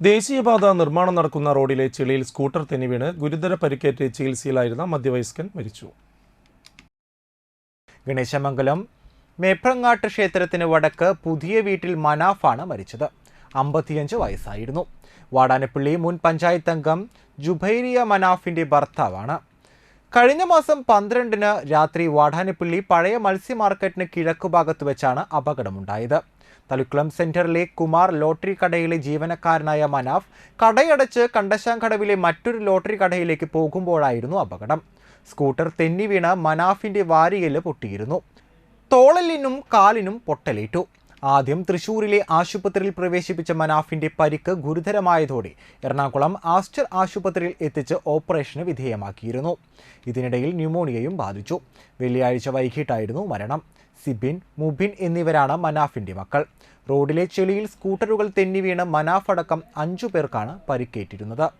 ദേശീയപാത നിർമ്മാണം നടക്കുന്ന റോഡിലെ ചെളിയിൽ സ്കൂട്ടർ തെന്നി വീണ് ഗുരുതര പരിക്കേറ്റ് ചികിത്സയിലായിരുന്ന മധ്യവയസ്കൻ മരിച്ചു. ഗണേശമംഗലം മേപ്രങ്ങാട്ട് ക്ഷേത്രത്തിന് വടക്ക് പുതിയ വീട്ടിൽ മനാഫാണ് മരിച്ചത്. അമ്പത്തിയഞ്ച് വയസ്സായിരുന്നു. വാടാനപ്പള്ളി മുൻ പഞ്ചായത്ത് അംഗം ജുബൈരിയ മനാഫിന്റെ ഭർത്താവാണ്. കഴിഞ്ഞ മാസം പന്ത്രണ്ടിന് രാത്രി വാടാനപ്പള്ളി പഴയ മത്സ്യ മാർക്കറ്റിന് കിഴക്കുഭാഗത്ത് വെച്ചാണ് അപകടമുണ്ടായത്. തലുക്കുളം സെന്ററിലെ കുമാർ ലോട്ടറി കടയിലെ ജീവനക്കാരനായ മനാഫ് കടയടച്ച് കണ്ടശാങ്കടവിലെ മറ്റൊരു ലോട്ടറി കടയിലേക്ക് പോകുമ്പോഴായിരുന്നു അപകടം. സ്കൂട്ടർ തെന്നി വീണ് മനാഫിന്റെ വാരിയൽ പൊട്ടിയിരുന്നു. തോളലിനും കാലിനും പൊട്ടലേറ്റു. ആദ്യം തൃശൂരിലെ ആശുപത്രിയിൽ പ്രവേശിപ്പിച്ച മനാഫിന്റെ പരിക്ക് ഗുരുതരമായതോടെ എറണാകുളം ആസ്റ്റർ ആശുപത്രിയിൽ എത്തിച്ച് ഓപ്പറേഷന് വിധേയമാക്കിയിരുന്നു. ഇതിനിടയിൽ ന്യൂമോണിയയും ബാധിച്ചു. വെള്ളിയാഴ്ച വൈകിട്ടായിരുന്നു മരണം. സിബിൻ മുബിൻ എന്നിവരാണ് മനാഫിന്റെ മക്കൾ. റോഡിലെ ചെളിയിൽ സ്കൂട്ടറുകൾ തെന്നി വീണ് മനാഫ് അടക്കം അഞ്ചു പേർക്കാണ് പരിക്കേറ്റിരുന്നത്.